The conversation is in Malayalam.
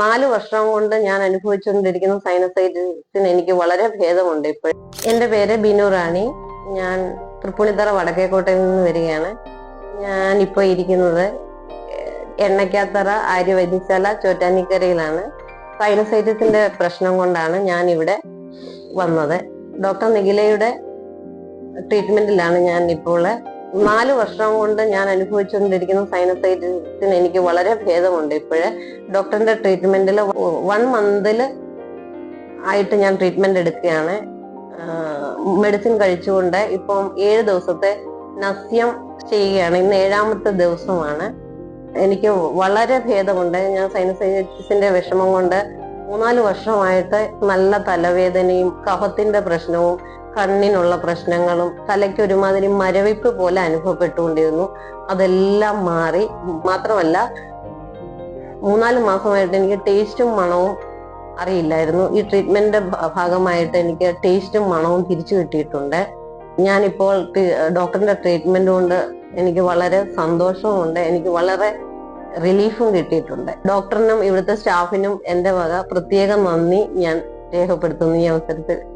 നാല് വർഷം കൊണ്ട് ഞാൻ അനുഭവിച്ചുകൊണ്ടിരിക്കുന്ന സൈനസൈറ്റിസിന് എനിക്ക് വളരെ ഭേദമുണ്ട്. ഇപ്പോൾ എന്റെ പേര് ബിനു റാണി. ഞാൻ തൃപ്പൂണിത്തറ വടക്കേക്കോട്ടയിൽ നിന്ന് വരികയാണ്. ഞാൻ ഇപ്പോൾ ഇരിക്കുന്നത് ആര്യ വൈദ്യശാല, ചോറ്റാനിക്കരയിലാണ്. സൈനസൈറ്റിസിന്റെ പ്രശ്നം കൊണ്ടാണ് ഞാൻ ഇവിടെ വന്നത്. ഡോക്ടർ നിഖിലയുടെ ട്രീറ്റ്മെന്റിലാണ് ഞാൻ ഇപ്പോൾ നാല് വർഷം കൊണ്ട് ഞാൻ അനുഭവിച്ചുകൊണ്ടിരിക്കുന്ന സൈനസൈറ്റിസിന് എനിക്ക് വളരെ ഭേദമുണ്ട്. ഇപ്പോഴ് ഡോക്ടറിന്റെ ട്രീറ്റ്മെന്റിൽ വൺ മന്തിൽ ആയിട്ട് ഞാൻ ട്രീറ്റ്മെന്റ് എടുക്കുകയാണ്. മെഡിസിൻ കഴിച്ചുകൊണ്ട് ഇപ്പം ഏഴ് ദിവസത്തെ നസ്യം ചെയ്യുകയാണ്. ഇന്ന് ഏഴാമത്തെ ദിവസമാണ്. എനിക്ക് വളരെ ഭേദമുണ്ട്. ഞാൻ സൈനസൈറ്റിസിന്റെ വിഷമം കൊണ്ട് മൂന്നാൽ വർഷമായിട്ട് നല്ല തലവേദനയും കഫത്തിന്റെ പ്രശ്നവും കണ്ണിനുള്ള പ്രശ്നങ്ങളും തലയ്ക്ക് ഒരുമാതിരി മരവിപ്പ് പോലെ അനുഭവപ്പെട്ടുകൊണ്ടിരുന്നു. അതെല്ലാം മാറി. മാത്രമല്ല മൂന്നാൽ മാസമായിട്ട് എനിക്ക് ടേസ്റ്റും മണവും അറിയില്ലായിരുന്നു. ഈ ട്രീറ്റ്മെന്റിന്റെ ഭാഗമായിട്ട് എനിക്ക് ടേസ്റ്റും മണവും തിരിച്ചു കിട്ടിയിട്ടുണ്ട്. ഞാനിപ്പോൾ ഡോക്ടറിന്റെ ട്രീറ്റ്മെന്റ് കൊണ്ട് എനിക്ക് വളരെ സന്തോഷവുമുണ്ട്. എനിക്ക് വളരെ റിലീഫും കിട്ടിയിട്ടുണ്ട്. ഡോക്ടറിനും ഇവിടുത്തെ സ്റ്റാഫിനും എന്റെ വക പ്രത്യേക നന്ദി ഞാൻ രേഖപ്പെടുത്തുന്നു ഈ അവസരത്തിൽ